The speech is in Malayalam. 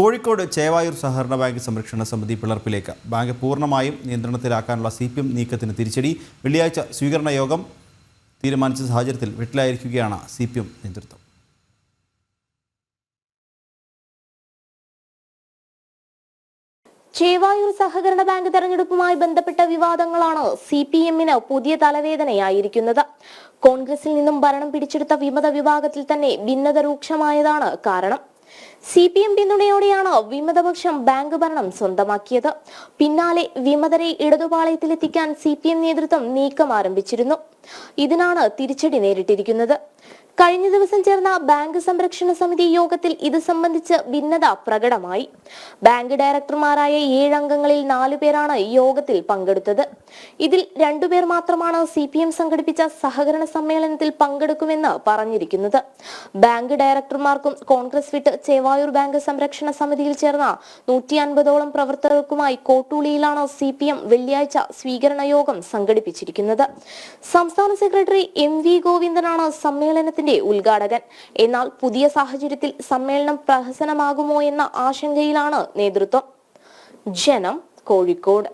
കോഴിക്കോട് ചേവായൂർ സഹകരണ ബാങ്ക് സംരക്ഷണ സമിതി പിളർപ്പിലേക്ക്. ബാങ്ക് പൂർണമായും നിയന്ത്രണത്തിലാക്കാനുള്ള സി പി എം നീക്കത്തിന് തിരിച്ചടി. വെള്ളിയാഴ്ച സ്വീകരണ യോഗം തീരുമാനിച്ച സാഹചര്യത്തിൽ വീട്ടിലായിരിക്കുകയാണ് സി പി എം നേതൃത്വം. ചേവായൂർ സഹകരണ ബാങ്ക് തെരഞ്ഞെടുപ്പുമായി ബന്ധപ്പെട്ട വിവാദങ്ങളാണ് സി പി എമ്മിന് പുതിയ തലവേദനയായിരിക്കുന്നത്. കോൺഗ്രസിൽ നിന്നും ഭരണം പിടിച്ചെടുത്ത വിമത വിഭാഗത്തിൽ തന്നെ ഭിന്നത രൂക്ഷമായതാണ് കാരണം. സി പി എം പിന്തുണയോടെയാണ് വിമതപക്ഷം ബാങ്ക് ഭരണം സ്വന്തമാക്കിയത്. പിന്നാലെ വിമതരെ ഇടതുപാളയത്തിലെത്തിക്കാൻ സി പി എം നേതൃത്വം നീക്കം ആരംഭിച്ചിരുന്നു. ഇതിനാണ് തിരിച്ചടി നേരിട്ടിരിക്കുന്നത്. കഴിഞ്ഞ ദിവസം ചേർന്ന ബാങ്ക് സംരക്ഷണ സമിതി യോഗത്തിൽ ഇത് സംബന്ധിച്ച് ഭിന്നത പ്രകടമായി. ബാങ്ക് ഡയറക്ടർമാരായ ഏഴംഗങ്ങളിൽ അംഗങ്ങളിൽ നാലു പേരാണ് യോഗത്തിൽ പങ്കെടുത്തത്. ഇതിൽ രണ്ടുപേർ മാത്രമാണ് സി പി എം സംഘടിപ്പിച്ച സഹകരണ സമ്മേളനത്തിൽ പങ്കെടുക്കുമെന്ന് പറഞ്ഞിരിക്കുന്നത്. ബാങ്ക് ഡയറക്ടർമാർക്കും കോൺഗ്രസ് വിട്ട് ചേവായൂർ ബാങ്ക് സംരക്ഷണ സമിതിയിൽ ചേർന്ന നൂറ്റി അൻപതോളം പ്രവർത്തകർക്കുമായി കോട്ടൂളിയിലാണ് സി പി എം വെള്ളിയാഴ്ച സ്വീകരണ യോഗം സംഘടിപ്പിച്ചിരിക്കുന്നത്. സംസ്ഥാന സെക്രട്ടറി എം വി ഗോവിന്ദനാണ് സമ്മേളനത്തിന്റെ ഉദ്ഘാടകൻ. എന്നാൽ പുതിയ സാഹചര്യത്തിൽ സമ്മേളനം പ്രഹസനമാകുമോ എന്ന ആശങ്കയിലാണ് നേതൃത്വം. ജനം കോഴിക്കോട്.